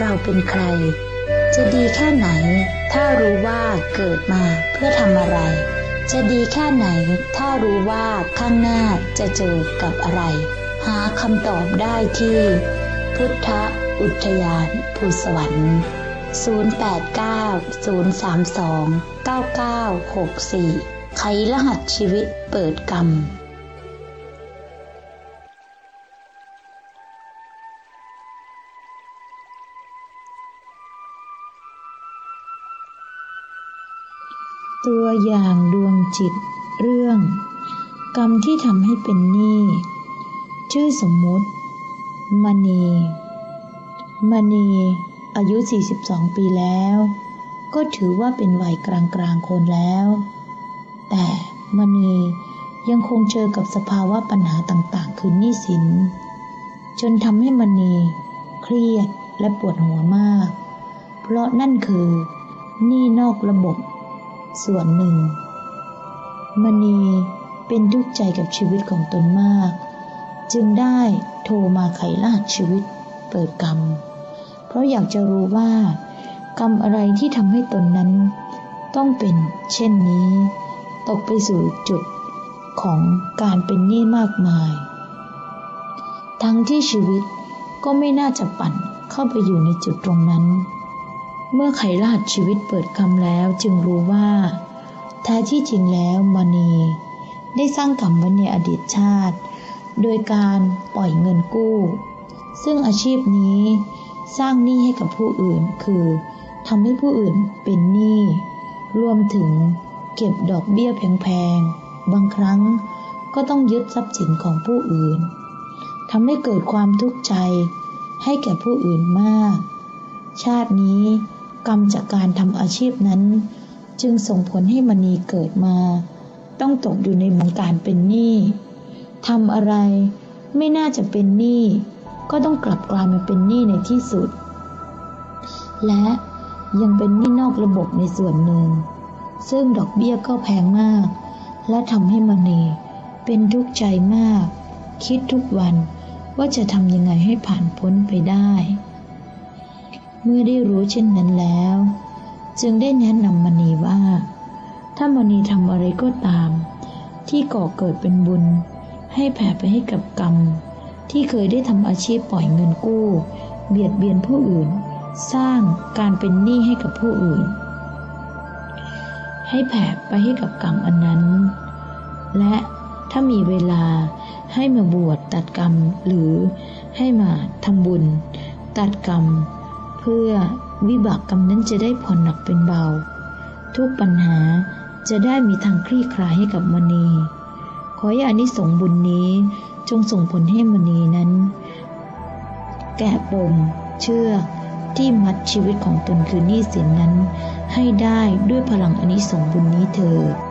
เราเป็นใคร จะดีแค่ไหน ถ้ารู้ว่าเกิดมาเพื่อทำอะไร จะดีแค่ไหน ถ้ารู้ว่าข้างหน้าจะเจอกับอะไร หาคำตอบได้ที่ พุทธอุทยานภูสวรรค์ 0890329964 ไขรหัสชีวิตเปิดกรรม ตัวอย่างดวงจิต เรื่อง กรรมที่ทำให้เป็นหนี้ ชื่อสมมุติ มณี มณี อายุ 42 ปีแล้ว ก็ถือว่าเป็นวัยกลางกลางคนแล้ว แต่มณียังคงเจอกับสภาวะปัญหาต่างๆ คือหนี้สิน จนทำให้มณีเครียดและปวดหัวมาก เพราะนั่นคือหนี้นอกระบบ ส่วนหนึ่ง มณีเป็นทุกข์ใจกับชีวิตของตนมาก จึงได้โทรมาไขรหัสชีวิตเปิดกรรม เพราะอยากจะรู้ว่า กรรมอะไรที่ทำให้ตนนั้น ต้องเป็นเช่นนี้ ตกไปสู่จุดของการเป็นหนี้มากมาย ทั้งที่ชีวิตก็ไม่น่าจะปั่นเข้าไปอยู่ในจุดตรงนั้น เมื่อไขรหัสชีวิตเปิดคำแล้วจึงรู้ว่า แท้ที่จริงแล้วมณี ได้สร้างกรรมไว้ในอดีตชาติ โดยการปล่อยเงินกู้ ซึ่งอาชีพนี้สร้างหนี้ให้กับผู้อื่นคือทำให้ผู้อื่นเป็นหนี้รวมถึงเก็บดอกเบี้ยแพงๆ บางครั้งก็ต้องยึดทรัพย์สินของผู้อื่นทำให้เกิดความทุกข์ใจให้แก่ผู้อื่นมาก ชาตินี้ กรรมจากการทำอาชีพนั้น จึงส่งผลให้มณีเกิดมา ต้องตกอยู่ในวงการเป็นหนี้ทำอะไรไม่น่าจะเป็นหนี้ก็ต้องกลับกลายมาเป็นหนี้ในที่สุด และยังเป็นหนี้นอกระบบในส่วนหนึ่ง ซึ่งดอกเบี้ยก็แพงมาก และทำให้มณีเป็นทุกข์ใจมาก คิดทุกวันว่าจะทำยังไงให้ผ่านพ้นไปได้ เมื่อได้รู้เช่นนั้นแล้ว จึงได้แนะนำมณีว่า ถ้ามณีทำอะไรก็ตาม ที่ก่อเกิดเป็นบุญ ให้แผ่ไปให้กับกรรม ที่เคยได้ทำอาชีพปล่อยเงินกู้ เบียดเบียนผู้อื่น สร้างการเป็นหนี้ให้กับผู้อื่น ให้แผ่ไปให้กับกรรมอันนั้น และถ้ามีเวลาให้มาบวชตัดกรรมหรือให้มาทำบุญ ตัดกรรม พื่อวิบากกรรมนั้นจะได้ผ่อนหนักเป็นเบา ทุกปัญหาจะได้มีทางคลี่คลายให้กับมณี ขอให้อานิสงส์บุญนี้จงส่งผลให้มณีนั้น แกะปมเชือกที่มัดชีวิตของตนคือหนี้สินนั้น ให้ได้ด้วยพลังอานิสงส์บุญนี้เถิด